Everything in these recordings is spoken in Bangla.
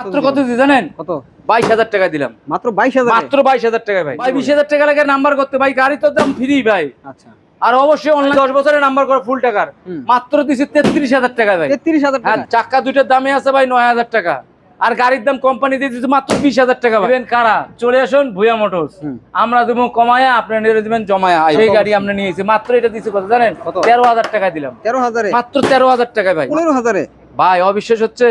মাত্র কত জানেন? কত? বাইশ হাজার টাকা দিলাম। মাত্র বাইশ হাজার মাত্র বাইশ হাজার টাকা ভাই। ভাই বিশ হাজার টাকা লাগে নাম্বার করতে। ভাই গাড়ি তো দাম ফ্রি ভাই। আচ্ছা। আর অবশ্যই অনলাইন দশ বছরের নাম্বার করা ফুল টাকার। মাত্র দিছি তেত্রিশ হাজার টাকা ভাই। তেত্রিশ হাজার হ্যাঁ চাক্কা দুইটার দামে আছে ভাই নয় হাজার টাকা। আর গাড়ির দাম কোম্পানি দিয়ে দিচ্ছে মাত্র বিশ হাজার টাকা দেবেন কারা? চলে আসুন ভুয়া মোটরস আমরা দেবো কমায়া আপনার নিয়ে দেবেন জমায়া সেই গাড়ি আমরা নিয়েছি মাত্র এটা দিচ্ছি কত জানেন? কত? তেরো হাজার টাকা দিলাম। তেরো হাজারে? মাত্র তেরো হাজার টাকা ভাই। পনেরো হাজারে? ভাই অবিশ্বাস হচ্ছে?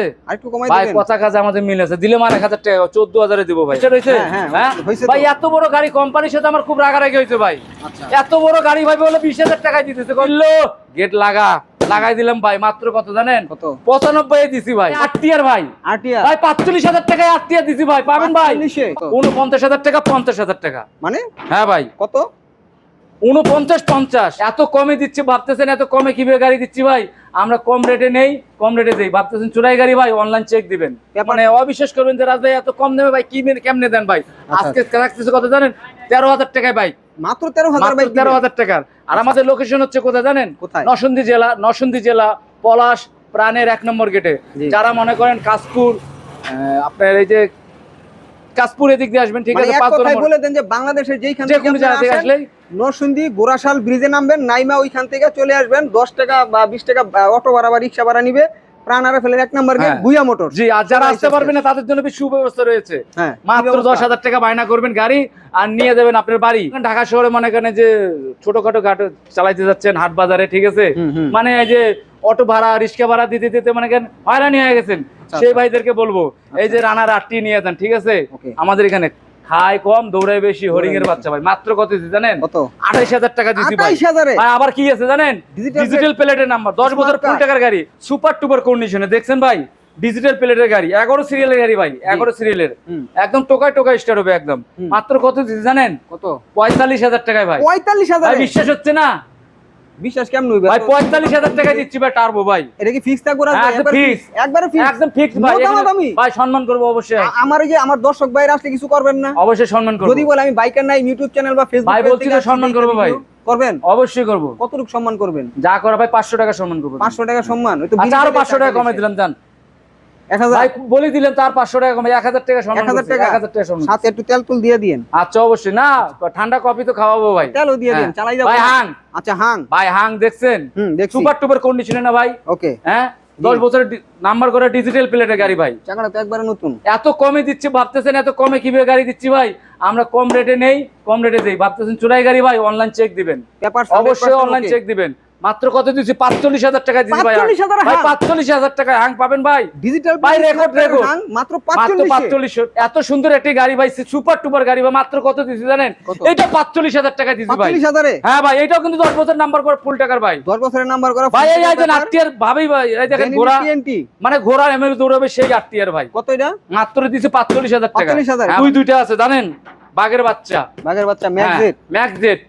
ভাই দিবেন। কথা কাজে আমাদের মিল আছে। দিলে মানে এক হাজার টাকা চোদ্দ হাজারে দিব ভাই। সেটা হয়েছে। হ্যাঁ, হ্যাঁ, হ্যাঁ। ভাই এত বড় গাড়ি কোম্পানির সাথে আমার খুব রাগারাগি হয়েছে ভাই। আচ্ছা। এত বড় গাড়ি ভাই বলে বিশ হাজার টাকায় দিতেছে। বলল গেট লাগা। লাগাই দিলাম ভাই মাত্র কত জানেন? কত? পঁচানব্বই দিছি ভাই আটটিয়ার ভাই। ভাই পাঁচচল্লিশ হাজার টাকায় আটটিয়া দিছি ভাই পাবেন ভাই? উনপঞ্চাশ হাজার টাকা পঞ্চাশ হাজার টাকা। মানে? হ্যাঁ ভাই। কত? উনপঞ্চাশ পঞ্চাশ। এত কমে দিচ্ছে ভাবতেছেন এত কমে কীভাবে গাড়ি দিচ্ছি ভাই? আমরা কম রেটে নেই কম রেটে দেই। ভাবতেছেন চুরাই গাড়ি ভাই অনলাইন চেক দিবেন। মানে অবিশ্বাস করবেন যে রাজ ভাই এত কম দেবে ভাই কি মেনে- কেমনে দেন ভাই? আচ্ছা। আজকে রাখতেছে কত জানেন? তেরো হাজার টাকায় ভাই। মাত্র তেরো হাজার মাত্র তেরো হাজার টাকার। আর আমাদের লোকেশন হচ্ছে কোথায় জানেন? কোথায়? নরসিংদী জেলা নরসিংদী জেলা পলাশ প্রাণের এক নম্বর গেটে যারা মনে করেন কাশপুর আপনার এই যে কাশপুর এদিক দিয়ে আসবেন ঠিক মানে আছে বলে দেন যে বাংলাদেশের যেইখান যে কোনো জায়গা থেকে আসলেই নরসিংদী গোরাশাল ব্রিজে নামবেন নাইমা ওইখান থেকে চলে আসবেন দশ টাকা বা বিশ টাকা অটো ভাড়া বা রিক্সা ভাড়া নিবে। প্রাণারা ফেলের এক নম্বর হ্যাঁ। ভুইয়া মোটর জি আর যারা আসতে না তাদের জন্য সুব্যবস্থা রয়েছে। হ্যাঁ মাত্র দশ হাজার টাকা বায়না করবেন গাড়ি আর নিয়ে যাবেন আপনার বাড়ি। ঢাকা শহরে মনে করেন যে ছোটখাটো ঘাট চালাইতে যাচ্ছেন হাট বাজারে ঠিক আছে। মানে এই যে অটো ভাড়া রিক্সা ভাড়া দিতে দিতে মানে কেন হয়রানি হয়ে গেছেন। আচ্ছা, সেই ভাইদেরকে বলব এই যে রানার আটটি নিয়ে যান ঠিক আছে? আমাদের এখানে খায় কম দৌড়ায় বেশি হরিং এর বাচ্চা ভাই। মাত্র কত দিচ্ছি জানেন? কত? আঠাইশ হাজার টাকা দিচ্ছি আবার কি আছে জানেন? ডিজিটাল প্লেটের নাম্বার দশ বছর কুড়ি ফুল টাকার গাড়ি। সুপার টুপার কন্ডিশনে দেখছেন ভাই? ডিজিটাল প্লেটের গাড়ি। এগারো সিরিয়ালের গাড়ি ভাই। এগারো সিরিয়ালের একদম টোকায় টোকায় স্টার্ট হবে একদম। মাত্র কত দিচ্ছি জানেন? কত? পঁয়তাল্লিশ হাজার টাকায় ভাই। পঁয়তাল্লিশ হাজার? বিশ্বাস হচ্ছে না? বিশ্বাস কেমন হইবে? ভাই টাকা দিচ্ছি ভাই টার্বো ভাই। এটা কি ফিক্স থাকব হ্যাঁ, একদম fix। একবারে ফিক্স একদম ফিক্স ভাই। আমি ভাই সম্মান করব অবশ্যই। আমার এই যে আমার দর্শক ভাইরা আসলে কিছু করবেন না। অবশ্যই সম্মান করব। যদি বলে আমি বাইকার নাই ইউটিউব চ্যানেল বা ফেসবুক ভাই বলছি তো সম্মান করব ভাই। করবেন? অবশ্যই করব। কতটুকু সম্মান করবেন? যা করা ভাই পাঁচশো টাকা সম্মান করব। পাঁচশো টাকা সম্মান ওই তো আচ্ছা আরও বিশ পাঁচশো টাকা কমে দিলাম জান। বলে দিলেন তার পাঁচশো টাকা কমে এক হাজার টাকা এক হাজার টাকা। এক হাজার টাকা সাথে একটু তেল তুল দিয়ে দিয়েন। আচ্ছা অবশ্যই। না ঠান্ডা কফি তো খাওয়াবো ভাই। তেলও দিয়ে দিন হ্যাঁ। চালাই যাব। ভাই হাং। আচ্ছা হাং। ভাই হাং দেখছেন? সুপার টুপার কন্ডিশনে না ভাই? ওকে। হ্যাঁ? দশ বছরের নাম্বার করে ডিজিটাল প্লেটের গাড়ি ভাই। চাকাটা তো একবারে নতুন। এত কমে দিচ্ছে ভাবতেছেন এত কমে কীভাবে গাড়ি দিচ্ছি ভাই? আমরা কম রেটে নেই কম রেটে দেই। ভাবতেছেন চুরাই গাড়ি ভাই অনলাইন চেক দিবেন। অবশ্যই অনলাইন চেক দিবেন। মাত্র কত দিচ্ছি পাঁচচল্লিশ হাজার টাকা দিচ্ছি ভাই 45,000 ভাই হাং। পাঁচচল্লিশ হাজার টাকা হাং পাবেন ভাই। ডিজিটাল ভাই, record, record। মাত্র মাত্র 45 পাঁচচল্লিশ। এত সুন্দর একটি গাড়ি ভাই সুপার টুপার গাড়ি ভাই মাত্র কত দিচ্ছি জানেন? এটা পাঁচচল্লিশ হাজার টাকা দিচ্ছি ভাই। হ্যাঁ ভাই এটাও কিন্তু দশ বছর নাম্বার করে ফুল টাকার ভাই। 10 বছরের নাম্বার করে ভাই এই যে আটটিয়ার ভাবি ভাই এই দেখেন ঘোড়া। মানে ঘোড়া এমএল দৌড়াবে সেই আটটিয়ার ভাই। কত এটা? মাত্র দিচ্ছে পাঁচচল্লিশ হাজার টাকা। 45,000 হ্যাঁ, দুই দুইটা আছে জানেন? বাঘের বাচ্চা। বাঘের বাচ্চা ম্যাগজেট ম্যাগজেট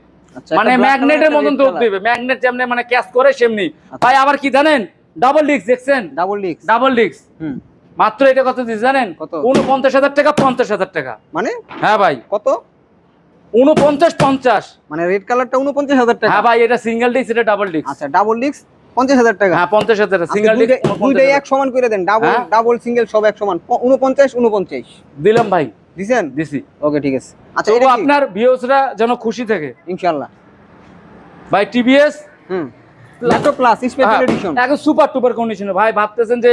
মানে ম্যাগনেটের মতন দৌড় দিবে। ম্যাগনেট যেমনি মানে ক্যাচ করে সেমনি। আচ্ছা। ভাই আবার কি জানেন? ডাবল ডিস্ক দেখছেন? Double disc ডাবল ডিস্ক হুম। মাত্র এটা কত দিচ্ছে জানেন? কত? উনপঞ্চাশ হাজার টাকা পঞ্চাশ হাজার টাকা। মানে? হ্যাঁ ভাই। কত? উনপঞ্চাশ পঞ্চাশ। মানে রেড কালারটা 49000 টাকা। হ্যাঁ ভাই এটা সিঙ্গেল ডিস্ক এটা ডাবল ডিস্ক আচ্ছা ডাবল ডিস্ক 50000 টাকা। হ্যাঁ পঞ্চাশ হাজার আচ্ছা, সিঙ্গেল ডিস্ক দুইটাই- এক সমান করে দেন ডাবল? ডাবল সিঙ্গেল সব এক সমান 49 49 দিলাম ভাই। দিছেন? দিছি। ওকে ঠিক আছে। আচ্ছা এটা আপনার ভিউসরা যেন খুশি থাকে। ইনশাআল্লাহ। ভাই টিভিএস হুম। ল্যাপটপ প্লাস স্পেশাল এডিশন এখন সুপার টুপার কন্ডিশনে ভাই ভাবতেছেন যে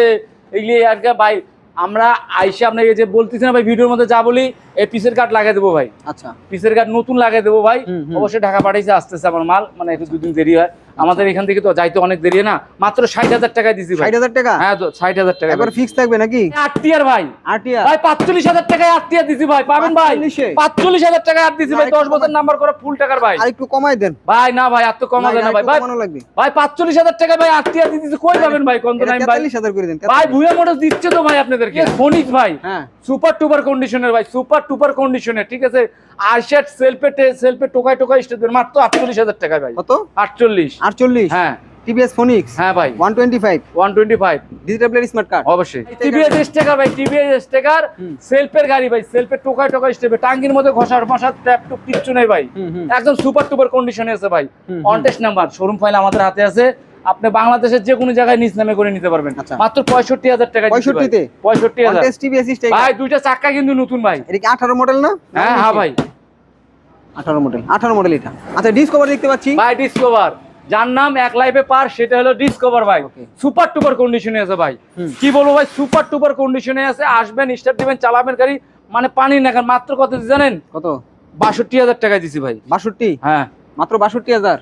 এগুলি আর কি ভাই আমরা আইসে আপনাকে যে বলতেছি না ভাই ভিডিওর মধ্যে যা বলি এই পিসের কার্ড লাগাই দেবো ভাই। আচ্ছা। পিসের কার্ড নতুন লাগাই দেবো ভাই। অবশ্যই ঢাকা পাঠাইছে আসতেছে আমার মাল। মানে একটু দুদিন দেরি হয়। আমাদের এখান থেকে তো যাইতে অনেক দেরি না? মাত্র ষাট হাজার টাকায় দিছি ভাই। 60000 টাকা? হ্যাঁ ষাট হাজার টাকা একবার ফিক্স থাকবে নাকি? আটটিয়ার ভাই। ভাই পাঁচচল্লিশ হাজার টাকায় আটটিয়া দিছি ভাই পাবেন ভাই? পাঁচচল্লিশ? হাজার টাকা আট দিছি ভাই দশ বছর নাম্বার করে ফুল টাকার ভাই। আর একটু কমাই দেন। ভাই না ভাই কমা যায় না ভাই। ভাই ভাই পাঁচচল্লিশ হাজার টাকা ভাই আটটিয়া দিতেছি কই পাবেন ভাই কোন নাইম ভাই? 43000 করে দেন ভাই ভুয়া মোটর দিচ্ছে তো ভাই আপনাদেরকে। ফোনিক্স ভাই। হ্যাঁ। সুপার টুপার কন্ডিশনের ভাই সুপার টুপার কন্ডিশনের ঠিক আছে? আইশেট সেলফে সেলফে টোকায় টোকায় স্টেট মাত্র আটচল্লিশ হাজার টাকা ভাই। কত? আটচল্লিশ। 48 হ্যাঁ। টিভিএস ফোনিক্স হ্যাঁ ভাই। 125 one twenty five digital player smart card অবশ্যই। টিভিএস স্টেকার ভাই টিভিএস স্টেকার সেলফের গাড়ি ভাই সেলফের টোকায় টোকায় স্টেপে টাঙ্গির মধ্যে ঘষার মশার ট্যাপ টুপ কিচ্ছু নেই ভাই। একদম সুপার টুপার কন্ডিশনে আছে ভাই। অনটেস্ট নাম্বার শোরুম ফাইল আমাদের হাতে আছে। আপনি বাংলাদেশের যে কোনো জায়গায় নিচ নামে করে নিতে পারবেন। আচ্ছা। মাত্র পঁয়ষট্টি হাজার টাকা দিচ্ছি ভাই। 65 তে? পঁয়ষট্টি হাজার। ভাই দুইটা চাক্কা কিন্তু নতুন ভাই। এটা কি 18 মডেল না? হ্যাঁ হ্যাঁ ভাই। 18 মডেল 18 মডেল এটা। আচ্ছা ডিসকভার দেখতে পাচ্ছি। ভাই ডিসকভার যার নাম এক লাইফে পার সেটা হলো ডিসকভার ভাই। সুপার টুপার কন্ডিশনে আছে ভাই। কি বলব ভাই সুপার টুপার কন্ডিশনে আছে। আসবেন স্টার্ট দিবেন চালাবেন গাড়ি। মানে পানি না মাত্র কত জানেন? কত? বাষট্টি হাজার টাকা দিছি ভাই। 62 হ্যাঁ। মাত্র 62000 হ্যাঁ 62000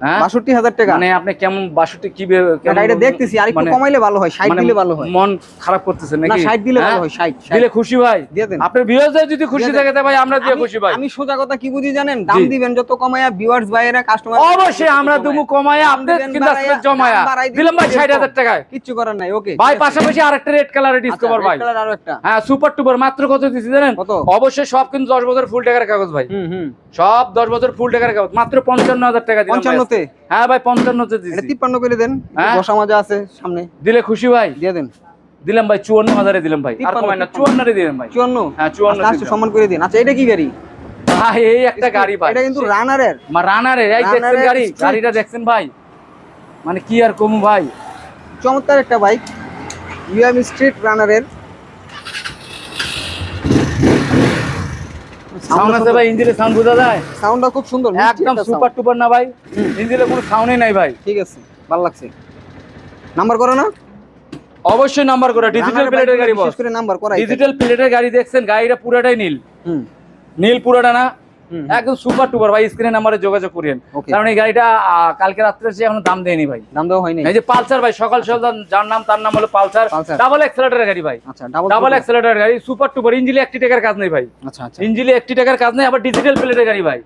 টাকা। মানে আপনি কেমন কি বে- না, কেমন এটা দেখতেছি আর একটু মানে- কমাইলে ভালো হয় 60 মানে দিলে ভালো হয়। মন খারাপ করতেছেন নাকি? 60 দিলে ভালো হ্যাঁ? হয় দিলে খুশি ভাই। আপনার যদি খুশি থাকে ভাই আমরা দিয়ে খুশি ভাই। আমি সোজা কথা কি বুঝি জানেন? দাম দিবেন যত কমায়া ভিউয়ার্স ভাইয়েরা কাস্টমার অবশ্যই আমরা দুমু কমায় দাম আপডেট দিবেন কিন্তু বাড়াইয়া, আসলে জমায়া। দাম বাড়াই দিবেন, দিলাম ভাই রেট ষাট হাজার কম। টাকায়। কিচ্ছু করার নাই ওকে। ভাই পাশাপাশি আরেকটা রেড কালারের ডিসকভার ভাই। কালার আরও একটা। হ্যাঁ সুপার টুপার মাত্র কত দিছি জানেন? অবশ্যই সব কিন্তু দশ বছর ফুল টাকার কাগজ ভাই। সব দশ বছর ফুল টাকার কাগজ মাত্র পঞ্চান্ন হাজার টাকা দিলাম ভাই। 55 তে হ্যাঁ ভাই পঞ্চান্নতে এটা দিছি 53 করে দেন হ্যাঁ? বসা মজা আছে সামনে। দিলে খুশি ভাই? দিয়ে দেন। দিলাম ভাই চুয়ান্ন হাজারে দিলাম ভাই। আর 53, কমাই না 53 চুয়ান্নরে দিলাম ভাই। 54 হ্যাঁ চুয়ান্ন আচ্ছা, সম্মান করে দিন। আচ্ছা এটা কি গাড়ি? ভাই এই একটা গাড়ি ভাই। এটা কিন্তু রানারের। মা রানারে এই দেখছেন গাড়ি? গাড়িটা দেখছেন ভাই? মানে কি আর কমু ভাই? চমৎকার একটা বাইক। ইউএম স্ট্রিট রানারের সাউন্ড আছে ভাই ইঞ্জিনে সাউন্ড বোঝা যায়? সাউন্ডটা খুব সুন্দর একদম সুপার টুপার না ভাই ইঞ্জিনে কোনো সাউন্ডই নাই ভাই। ঠিক আছে ভালো লাগছে। নাম্বার করো না? অবশ্যই নাম্বার করা ডিজিটাল প্লেটের গাড়ি বিশেষ বস। করে নাম্বার করা ডিজিটাল প্লেটের গাড়ি দেখছেন গাড়িটা পুরাটাই নীল। হুম। নীল পুরাটা না একদম সুপার টুপার ভাই স্ক্রিনে নাম্বারে যোগাযোগ করেন কারণ এই গাড়িটা কালকে রাত্রে এসে এখনও দাম দেয়নি ভাই। দাম দেওয়া হয়নি? এই যে পালসার ভাই সকাল সকাল যার নাম তার নাম হলো পালসার। ডাবল এক্সেলেটারের গাড়ি ভাই। আচ্ছা ডাবল ডাবল এক্সেলেটারের গাড়ি সুপার টুপার ইঞ্জিনে একটি টাকার কাজ নেই ভাই। আচ্ছা আচ্ছা। ইঞ্জিনে একটি টাকার কাজ নেই আবার ডিজিটাল প্লেটের গাড়ি ভাই।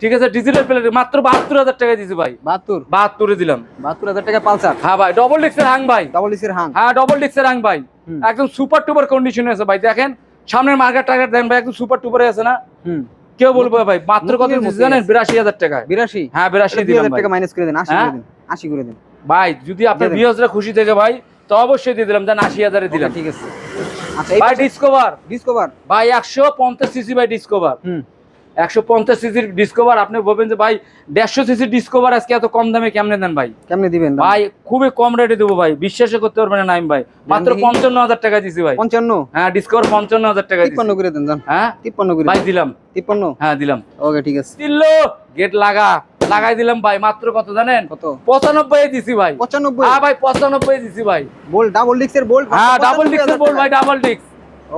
ঠিক আছে ডিজিটাল প্লেট মাত্র বাহাত্তর হাজার টাকা দিছি ভাই। বাহাত্তর? বাহাত্তরে দিলাম। বাহাত্তর হাজার টাকা পালসার? হ্যাঁ ভাই ডবল ডিক্সের হাং ভাই। ডাবল ইসের হাং হ্যাঁ ডবল ডিক্সের হাং ভাই। একদম সুপার টুপার কন্ডিশনে আছে ভাই। দেখেন সামনের মার্কেট টার্গেট দেন ভাই একদম সুপার টুপারে আছে না? হুম। কেউ বলব ভাই মাত্র কত জানেন। বিরাশি হাজার টাকায় বিরাশি? হ্যাঁ বিরাশি টাকা মাইনাস করে দিন আশি হ্যাঁ? করে দেন আশি করে দেন। ভাই যদি আপনার বিহজরা খুশি থেকে ভাই তো অবশ্যই দিয়ে দিলাম জান আশি হাজারে দিলাম। ঠিক আছে। আচ্ছা ভাই ডিসকভার ডিসকভার ভাই একশো পঞ্চাশ সিসি ভাই ডিসকভার হুম। একশো পঞ্চাশ সিসির ডিসকভার আপনি বলবেন যে ভাই দেড়শো সিসির ডিসকভার আজকে এত কম দামে কেমনে দেন ভাই? কেমনে দিবেন ভাই খুবই কম রেটে দেবো ভাই বিশ্বাসই করতে পারবেন না নাইম ভাই। মাত্র পঞ্চান্ন হাজার টাকা দিছি ভাই। পঞ্চান্ন? হ্যাঁ ডিসকভার পঞ্চান্ন হাজার টাকা তিপ্পান্ন করে দেন হ্যাঁ? তিপ্পান্ন করে ভাই দিলাম। তিপ্পান্ন? হ্যাঁ দিলাম। ওকে ঠিক আছে। দিল্লো গেট লাগা। লাগাই দিলাম ভাই মাত্র কত জানেন? কত? পঁচানব্বই দিছি ভাই। পঁচানব্বই? হ্যাঁ ভাই পঁচানব্বই দিছি ভাই। বোল ডাবল ডিক্সের বোল হ্যাঁ ডাবল ডিক্সের বল ভাই ডাবল ডিক্স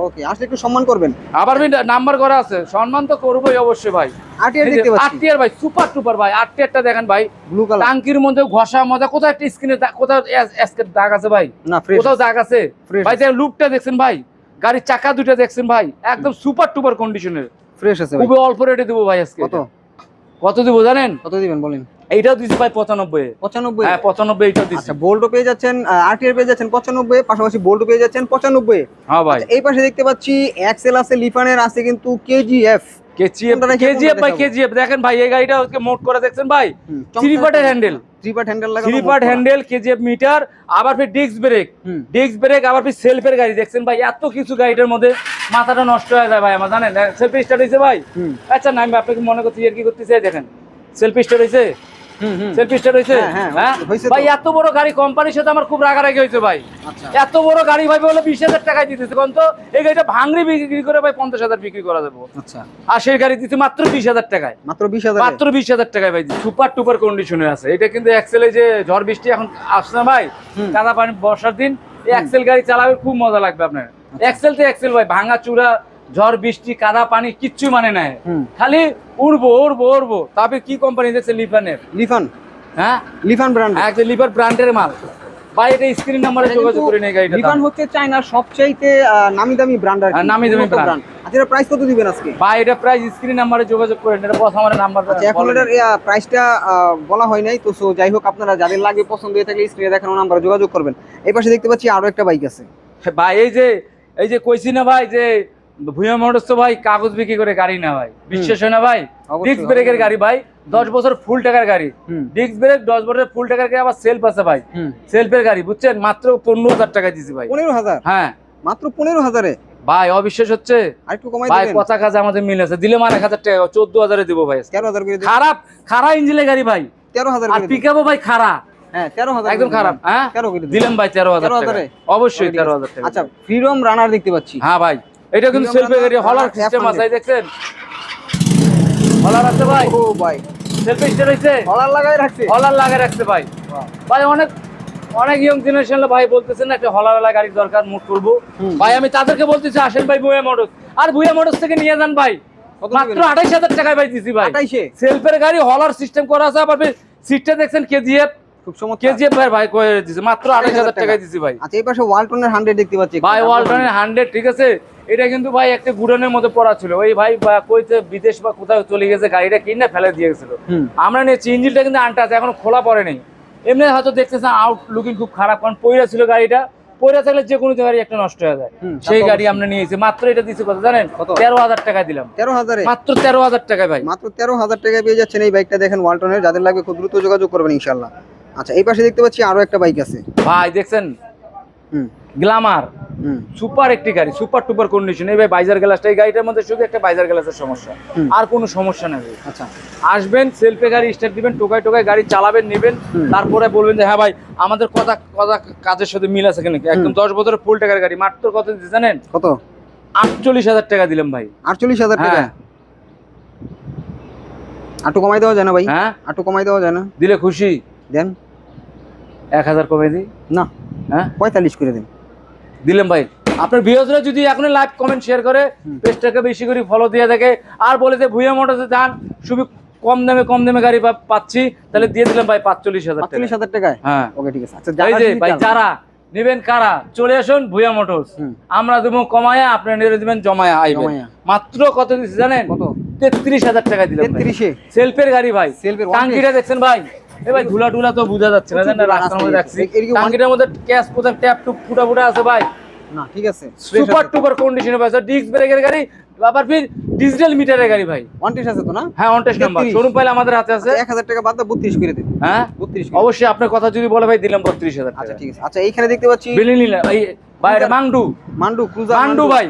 ওকে আসলে একটু সম্মান করবেন। আবার নাম্বার করা আছে। সম্মান তো করবোই অবশ্যই ভাই। আটিয়ার দেখতে পাচ্ছি। আটটিয়ার ভাই সুপার টুপার ভাই আটটিয়ারটা দেখেন ভাই। ব্লু কালার টাঙ্কির মধ্যে ঘষা মজা কোথাও একটা স্ক্রিনে কোথাও এসকের দাগ আছে ভাই। না কোথাও দাগ আছে। ভাই দেখছেন ভাই। গাড়ির চাকা দুটো দেখছেন ভাই। একদম সুপার টুপার কন্ডিশনের ফ্রেশ আছে খুবই অল্প রেটে দেবো ভাই আজকে। কত? কত দিব জানেন? কত দিবেন বলেন। এইটাও দিচ্ছি ভাই পঁচানব্বই। পঁচানব্বই। হ্যাঁ পঁচানব্বই এইটাও দিচ্ছি আচ্ছা বোল্টও পেয়ে যাচ্ছেন আরটিআর পেয়ে যাচ্ছেন পঁচানব্বই পাশাপাশি বোল্টও পেয়ে যাচ্ছেন পঁচানব্বই। হ্যাঁ ভাই। আচ্ছা, এই পাশে দেখতে পাচ্ছি এক্সেল আছে লিফানের আছে কিন্তু কেজিএফ কেজিএফ কেজিএফ ভাই কেজিএফ দেখেন ভাই এই গাড়িটা মোট করে দেখছেন ভাই? থ্রি পার্টের হ্যান্ডেল থ্রি পার্ট হ্যান্ডেল লাগানো three part handle KGF meter আবার ফির ডিস্ক ব্রেক ডিস্ক ব্রেক আবার ফির সেলফের গাড়ি। দেখছেন ভাই এত কিছু গাড়িটার মধ্যে মাথাটা নষ্ট হয়ে যায় ভাই আমার জানেন? সেলফি স্টার্ট হয়েছে ভাই। আচ্ছা না আমি আপনাকে মনে করছি আর কি করতেছে দেখেন? সেলফি স্টার্ট হয়েছে? হয়েছে হ্যাঁ, হ্যাঁ, হ্যাঁ? হয়েছে তো। ভাই এত বড় গাড়ি কোম্পানির সাথে আমার খুব রাগারাগি হয়েছে ভাই। আচ্ছা। এত বড় গাড়ি ভাই বলে বিশ হাজার টাকায় দিতেছে। কোন তো? এই গাড়িটা ভাঙড়ি বিক্রি করে ভাই পঞ্চাশ হাজার বিক্রি করা যাব আচ্ছা। আর সেই গাড়ি দিতে মাত্র বিশ হাজার টাকায়। মাত্র বিশ হাজার? মাত্র বিশ হাজার টাকায় ভাই সুপার টুপার কন্ডিশনে আছে। এটা কিন্তু এক্সেলে যে ঝড় বৃষ্টি এখন আসছে না ভাই। কাদা পানি বর্ষার দিন এক্সেল গাড়ি চালাবে খুব মজা লাগবে আপনার। এক্সেল তো এক্সেল ভাই ভাঙা চূড়া ঝড় বৃষ্টি কাদা পানি কিচ্ছু মানে নাই। খালি উড়বো উড়বো উড়বো। তারপরে কি কোম্পানি দেখছে? লিফানের লিফান হ্যাঁ? লিফান ব্র্যান্ড একটা ব্র্যান্ডের মাল। ভাই এটা স্ক্রিন নাম্বারে যোগাযোগ করে নেই গাড়িটা লিফান হচ্ছে চায়নার সবচাইতে নামি দামি ব্র্যান্ড আর হ্যাঁ, নামি দামি। আচ্ছা প্রাইস কত দিবেন আজকে? ভাই এটা প্রাইস স্ক্রিন নাম্বারে যোগাযোগ করেন এটা বস আমার নাম্বার আচ্ছা এখন এটার প্রাইসটা বলা হয় নাই। তো যাই হোক আপনারা যাদের লাগে পছন্দ হয়ে থাকলে স্ক্রিনে দেখানো নাম্বারে যোগাযোগ করবেন। এই পাশে দেখতে পাচ্ছি আরও একটা বাইক আছে। ভাই এই যে এই যে কইছি না ভাই যে ভুয়া মোটরস তো ভাই কাগজ বিক্রি করে গাড়ি না ভাই। বিশ্বাস হয় না ভাই ডিস্ক ব্রেকের গাড়ি ভাই দশ বছর ফুল টাকার গাড়ি। ডিস্ক ব্রেক দশ বছর ফুল টাকার গাড়ি আবার সেলফ আছে ভাই। সেলফের গাড়ি বুঝছেন? মাত্র পনেরো হাজার টাকা দিছি ভাই। পনেরো হাজার? হ্যাঁ। মাত্র পনেরো হাজারে? ভাই অবিশ্বাস হচ্ছে ভাই কথা কাজে আমাদের মিল আছে। দিলে মানে এক হাজার টাকা চোদ্দ হাজারে দিব ভাই। খারাপ খারা ইঞ্জিনের গাড়ি ভাই। তেরো হাজার করে দিবেন। ভাই খারা হ্যাঁ তেরো হাজার একদম খারাপ হ্যাঁ? দিলাম ভাই তেরো হাজারে? অবশ্যই তেরো হাজার টাকা আচ্ছা ফ্রিডম রানার দেখতে পাচ্ছি। হ্যাঁ ভাই। এটা কিন্তু সেলফে গাড়ি হলার সিস্টেম আছে এই দেখছেন? হলার আছে ভাই? ও ভাই। সেলফে স্টার হইছে কলার লাগাই রাখছে। হলার লাগে রাখছে ভাই। ভাই অনেক অনেক ইয়ং জেনারেশন ভাই বলতেছেন একটা হলারওয়ালা গাড়ির দরকার মুখ করব ভাই আমি তাদেরকে বলতেছি আসেন ভাই বুয়া মোটরস আর বুয়া মোটরস থেকে নিয়ে যান ভাই। মাত্র? আঠাইশ হাজার টাকায় ভাই দিছি ভাই। আঠাইশে? সেলফের গাড়ি হলার সিস্টেম করা আছে আবার সিটটা দেখছেন কেজিএফ খুব কেজিএফ ভাই ভাই দিছে মাত্র হাজার টাকায় দিছি ভাই। আচ্ছা এই পাশে ওয়ালটনের হান্ড্রেড দেখতে পাচ্ছি ভাই ওয়ালটনের হান্ড্রেড ঠিক আছে? এটা কিন্তু ভাই একটা গুডনের মধ্যে পড়া ছিল। ওই ভাই কইতে বিদেশ বা কোথাও চলে গেছে গাড়িটা কিনে ফেলে দিয়ে গেছিল। আমরা নিয়েছি ইঞ্জিনটা কিন্তু আনটা আছে এখনও খোলা পড়ে নেই। এমনি হয়তো দেখতেছেন আউট লুকিং খুব খারাপ কারণ পয়রা ছিল গাড়িটা। পয়রা থাকলে যে কোনো গাড়ি একটা নষ্ট হয়ে যায়। সেই গাড়ি আমরা নিয়েছি। মাত্র এটা দিছি কত জানেন? কত? তেরো হাজার টাকা দিলাম। তেরো হাজারে? মাত্র তেরো হাজার টাকায় ভাই। মাত্র তেরো হাজার টাকায় পেয়ে যাচ্ছেন এই বাইকটা দেখেন ওয়ালটনের যাদের লাগবে খুব দ্রুত যোগাযোগ করবেন ইনশাল্লাহ আচ্ছা এই পাশে দেখতে পাচ্ছি আরও একটা বাইক আছে। ভাই দেখছেন? গ্লামার হুম। সুপার একটি গাড়ি সুপার টুপার কন্ডিশন এই ভাই বাইজার গ্লাসটা এই গাড়িটার মধ্যে শুধু একটা বাইজার গ্লাসের সমস্যা। আর কোনো সমস্যা নেই। আচ্ছা। আসবেন সেলফে গাড়ি স্টার্ট দিবেন টোকায় টোকায় গাড়ি চালাবেন নেবেন। তারপরে বলবেন যে হ্যাঁ ভাই আমাদের কথা কথা কাজের সাথে মিল আছে কিনা? একদম দশ বছরের ফুল টাকার গাড়ি। মাত্র কত দিতে জানেন? কত? আটচল্লিশ হাজার টাকা দিলাম ভাই। আটচল্লিশ হাজার টাকা? হ্যাঁ। আটু কমাই দেওয়া যায় না ভাই? হ্যাঁ। আটু কমাই দেওয়া যায় না? দিলে খুশি। দেন। এক হাজার কমে দিই। না হ্যাঁ? পঁয়তাল্লিশ করে দিন। দিলাম ভাই। আপনার ভিউজরা যদি এখন লাইভ কমেন্ট শেয়ার করে। পেজটাকে বেশি করে ফলো দিয়ে থাকে আর বলে যে ভুয়া মোটরসে যান শুধু কম দামে কম দামে গাড়ি পাচ্ছি তাহলে দিয়ে দিলাম ভাই পাঁচচল্লিশ হাজার টাকা। পাঁচচল্লিশ হাজার টাকায়? হ্যাঁ। ওকে ঠিক আছে। আচ্ছা ভাই যারা নেবেন কারা? চলে আসুন ভুয়া মোটরস। আমরা দেবো কমায়া আপনি নিয়ে দেবেন জমায়া আইবেন মাত্র কত দিচ্ছি জানেন? কত? তেত্রিশ হাজার টাকা দিলাম। তেত্রিশে? সেলফের গাড়ি ভাই। সেলফের টাঙ্কিটা দেখছেন ভাই? এ ভাই ধুলা টুলা তো বোঝা যাচ্ছে না জানেন রাস্তার মধ্যে। রাখছি। টাঙ্কিটার মধ্যে ক্যাশ ট্যাপ টুপ ফুটা ফুটা আছে ভাই। না ঠিক আছে। সুপার টুপার কন্ডিশনে ডিস্ক ব্রেকের গাড়ি আবার ফির ডিজিটাল মিটারের গাড়ি ভাই। ওয়ান্টিশ আছে তো না? হ্যাঁ অনটেস নাম্বার 33 শোরুম পাইলে আমাদের হাতে আছে। এক হাজার টাকা বাদ দাও বত্রিশ করে দিন। হ্যাঁ? বত্রিশ অবশ্যই আপনার কথা যদি বলে ভাই দিলাম বত্রিশ হাজার আচ্ছা ঠিক আছে। আচ্ছা এইখানে দেখতে পাচ্ছি বিলি নিলাম। এই ভাই এটা মাংডু মান্ডু। ক্রুজার মান্ডু ভাই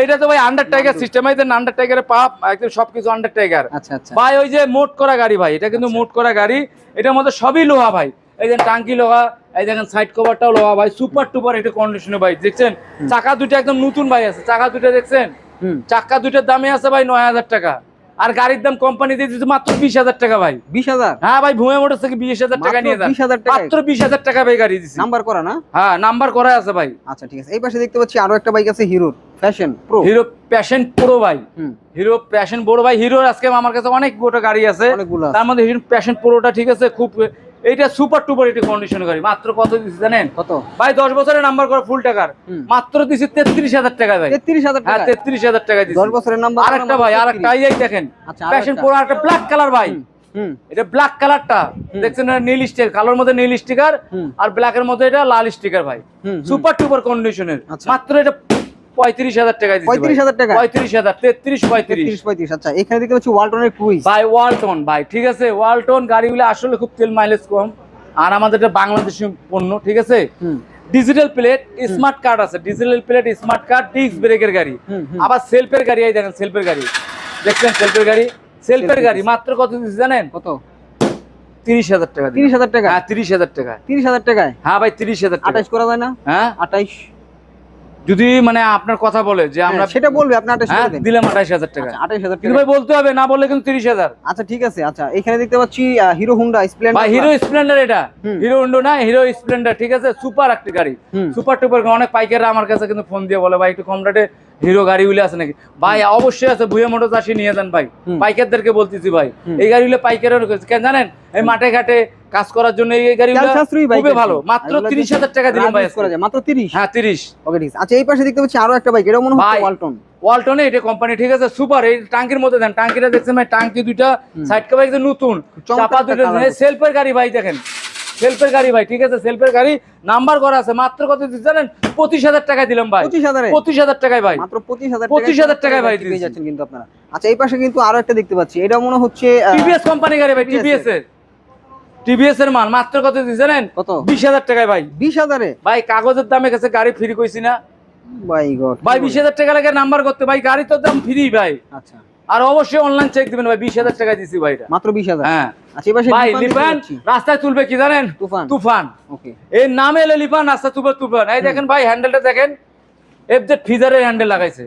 এইটা তো ভাই আন্ডার টাইগার সিস্টেম এই আন্ডার টাইগারের পাপ একদম সবকিছু আন্ডার টাইগার আচ্ছা আচ্ছা। ভাই ওই যে মোট করা গাড়ি ভাই এটা কিন্তু মোট করা গাড়ি এটার মধ্যে সবই লোহা ভাই। এই যে টাঙ্কি লোহা এই দেখেন সাইড কভারটাও লোহা ভাই সুপার টুপার এটা কন্ডিশনে ভাই দেখছেন? চাকা দুটো একদম নতুন ভাই আছে চাকা দুটো দেখছেন? চাকা দুটোর দামে আছে ভাই নয় হাজার টাকা। আর গাড়ির দাম কোম্পানি দিয়ে দিচ্ছে মাত্র বিশ হাজার টাকা ভাই। বিশ হাজার? হ্যাঁ ভাই ভূমি মোটর থেকে বিশ হাজার টাকা নিয়ে যান। মাত্র বিশ হাজার টাকা ভাই গাড়ি দিচ্ছি নাম্বার করা না? হ্যাঁ নাম্বার করা আছে ভাই। আচ্ছা ঠিক আছে। এই পাশে দেখতে পাচ্ছি আরও একটা বাইক আছে হিরোর Passion Pro Hero Passion Pro ভাই। হুম। হিরো প্যাশন বড় ভাই। হিরোর আজকে আমার কাছে অনেক গোটা গাড়ি আছে। তার মধ্যে হিরো প্যাশন প্রোটা ঠিক আছে খুব এইটা সুপার টুপার এটি কন্ডিশন গাড়ি। মাত্র কত দিচ্ছি জানেন? কত? ভাই দশ বছরের নাম্বার করা ফুল টাকার। মাত্র দিচ্ছি তেত্রিশ হাজার টাকা ভাই। তেত্রিশ হাজার হ্যাঁ টাকা তেত্রিশ হাজার টাকা দিচ্ছি দশ বছরের নাম্বার আরেকটা ভাই আরেকটা এই এই দেখেন। আচ্ছা প্যাশন আরেকটা। প্রো একটা ব্ল্যাক কালার ভাই। হুম এটা ব্ল্যাক কালারটা দেখছেন নীল স্টিকার কালোর মধ্যে নীল স্টিকার। আর ব্ল্যাকের মধ্যে এটা লাল স্টিকার ভাই। সুপার টুপার কন্ডিশনের আচ্ছা। মাত্র এটা পঁয়ত্রিশ হাজার টাকা পঁয়ত্রিশ হাজার টাকা পঁয়ত্রিশ হাজার তেত্রিশ পঁয়ত্রিশ। পঁয়ত্রিশ আচ্ছা এখানে দেখতে পাচ্ছি ওয়ালটনের ক্রুইজ ভাই ওয়ালটন ভাই ঠিক আছে? ওয়ালটন গাড়িগুলো আসলে খুব তেল মাইলেজ কম আর আমাদের এটা বাংলাদেশি পণ্য ঠিক আছে? ডিজিটাল প্লেট স্মার্ট কার্ড আছে। Digital plate smart card disc ব্রেকের গাড়ি। হুম, হুম। আবার সেলফের গাড়ি এই দেখেন সেলফের গাড়ি। দেখছেন সেলফের গাড়ি? সেলফের গাড়ি মাত্র কত দিচ্ছে জানেন? কত? তিরিশ হাজার টাকা। তিরিশ হাজার টাকা? হ্যাঁ তিরিশ হাজার টাকা তিরিশ হাজার টাকায়? হ্যাঁ ভাই তিরিশ হাজার আঠাশ করা যায় না? হ্যাঁ? আঠাইশ যদি মানে আপনার কথা বলে যে আমরা সেটা বলবে আপনি আঠাশ হ্যাঁ দিলাম আঠাশ হাজার টাকা। আঠাইশ আঠাশ হাজার কিন্তু টাকা। ভাই বলতে হবে না বললে কিন্তু তিরিশ হাজার। আচ্ছা ঠিক আছে আচ্ছা এখানে দেখতে পাচ্ছি Hero Honda Splendor Hero Splendor এটা। হিরো হুন্ডো না হিরো স্প্লেন্ডার ঠিক আছে? সুপার একটা গাড়ি। সুপার টুপার অনেক পাইকাররা আমার কাছে কিন্তু ফোন দিয়ে বলে ভাই একটু কম রেটে হিরো গাড়িগুলো আছে নাকি? ভাই অবশ্যই আছে ভুয়ে মোটর চাষি নিয়ে যান ভাই। পাইকারদেরকে বলতেছি ভাই। এই গাড়িগুলো পাইকারের কেন জানেন? এই মাঠে ঘাটে কাজ করার জন্য এই গাড়িগুলো খুবই ভালো। মাত্র এগুলো তিরিশ হচ্ছে হাজার টাকা দিলাম ভাই করা যায়। মাত্র তিরিশ? হ্যাঁ তিরিশ। ওকে ঠিক আছে। আচ্ছা এই পাশে দেখতে পাচ্ছি আরও একটা বাইক এটাও মনে হচ্ছে ভাই। ওয়ালটন ওয়ালটনে এটা কোম্পানি ঠিক আছে? সুপার এই টাঙ্কির মধ্যে দেন। টাঙ্কিটা দেখছেন ভাই টাঙ্কি দুইটা সাইড কভার নতুন। চাপা colour সেলফের গাড়ি ভাই দেখেন। সেলফের গাড়ি ভাই ঠিক আছে? সেলফের গাড়ি নাম্বার করা আছে। মাত্র কত দিচ্ছি জানেন? পঁচিশ হাজার টাকা দিলাম ভাই। পঁচিশ হাজারে? পঁচিশ হাজার টাকায় ভাই। মাত্র পঁচিশ হাজার 25,000 টাকায় ভাই পেয়ে যাচ্ছেন কিন্তু আপনারা। আচ্ছা এই পাশে কিন্তু আরও একটা দেখতে পাচ্ছি। এটা মনে হচ্ছে টিভিএস কোম্পানি গাড়ি ভাই টিভিএস এর। টিভিএস এর। মাল মাত্র কত দিচ্ছি জানেন? কত? বিশ হাজার টাকায় ভাই। বিশ হাজারে? ভাই কাগজের দামে কাছে গাড়ি ফ্রি কইছি না। বাই গড ভাই বিশ হাজার টাকা লাগে নাম্বার করতে। ভাই গাড়ি তো দাম ফ্রি ভাই। আচ্ছা। আর অবশ্যই অনলাইন চেক দিবেন ভাই বিশ হাজার টাকা দিছি ভাই মাত্র বিশ হাজার? হ্যাঁ। আচ্ছা ভাই লিপান রাস্তায় তুলবে কি জানেন? তুফান। তুফান। এর নাম এলে লিপান রাস্তা তুলবে তুফান। এই দেখেন ভাই হ্যান্ডেলটা দেখেন। এফজেড ফিজারের হ্যান্ডেল লাগাইছে।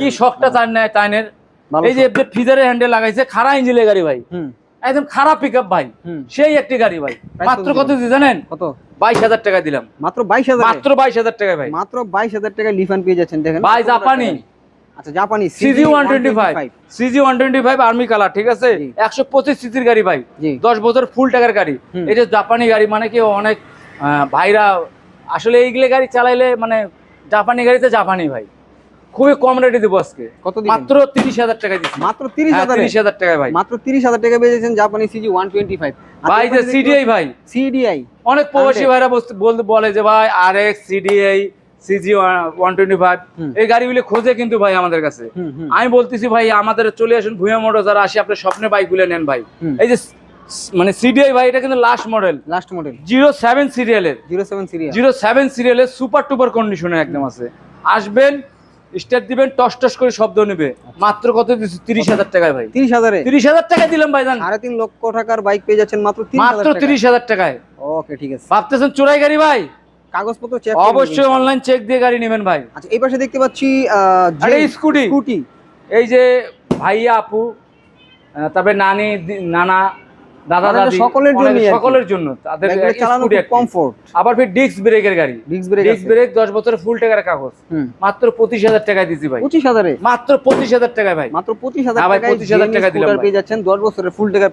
কি শখটা চান নেয় টাইনের এই যে এফজেড ফিজারের হ্যান্ডেল লাগাইছে খারা ইঞ্জিনের গাড়ি ভাই। একদম খারাপ পিক ভাই। হুম। সেই একটি গাড়ি ভাই। মাত্র কত কত জানেন? কত? বাইশ হাজার টাকা দিলাম। মাত্র বাইশ হাজার? মাত্র বাইশ হাজার টাকা ভাই। মাত্র বাইশ হাজার টাকা লিফান পেয়ে যাচ্ছেন দেখেন। ভাই জাপানি। আচ্ছা জাপানি সিজি আর্মি কালার ঠিক আছে? সিসির গাড়ি ভাই। জি। দশ বছর ফুল টাকার গাড়ি। জাপানি গাড়ি মানে কি অনেক ভাইরা আসলে এইগুলো গাড়ি চালাইলে মানে জাপানি গাড়িতে জাপানি ভাই। খুবই কম রেটে দেবো আজকে। কত মাত্র তিরিশ হাজার টাকা দিচ্ছি। মাত্র তিরিশ হাজার? তিরিশ হাজার টাকায় ভাই। মাত্র তিরিশ হাজার টাকা পেয়ে যাচ্ছেন জাপানি সিজি ওয়ান টোয়েন্টি ফাইভ ভাই যে সিডিআই ভাই। সিডিআই অনেক প্রবাসী ভাইরা বলে যে ভাই আর X CDI CG one twenty five. এই গাড়িগুলি খোঁজে কিন্তু ভাই আমাদের কাছে। আমি বলতেছি ভাই আমাদের চলে আসুন ভুয়া মোটর যারা আসে আপনার স্বপ্নের বাইকগুলো নেন ভাই। এই যে মানে সিডিআই ভাই এটা কিন্তু last model last model zero seven সিরিয়ালের zero seven serial zero seven সিরিয়ালের সুপার টুপার কন্ডিশনে একদম আছে। আসবেন স্টার্ট দিবেন টস টস করে শব্দ নেবে। মাত্র কত দিচ্ছি তিরিশ হাজার টাকায় ভাই। তিরিশ হাজারে? তিরিশ হাজার টাকায় দিলাম ভাই জান। সাড়ে তিন লক্ষ টাকার বাইক পেয়ে যাচ্ছেন মাত্র মাত্র তিরিশ হাজার টাকায়। ওকে ঠিক আছে। ভাবতেছেন চোরাই গাড়ি ভাই? কাগজপত্র চেক অবশ্যই অনলাইন চেক দিয়ে গাড়ি নেবেন ভাই। আচ্ছা এই পাশে দেখতে পাচ্ছি স্কুটি স্কুটি এই যে ভাইয়া আপু তারপরে নানি নানা দাদা মানে দাদি সকলের কি। সকলের জন্য। তাদের চালানো। কমফোর্ট আবার ফির ডিস্ক ব্রেকের গাড়ি। ডিস্ক ব্রেক ডিস্ক ব্রেক দশ বছরের ফুল টাকার কাগজ। মাত্র পঁচিশ হাজার টাকায় দিছি ভাই। পঁচিশ হাজারে? মাত্র পঁচিশ হাজার টাকায় ভাই। মাত্র পঁচিশ হাজার হ্যাঁ ভাই, টাকায় 25,000 টাকা দিলাম পেয়ে যাচ্ছেন দশ বছরের ফুল টাকার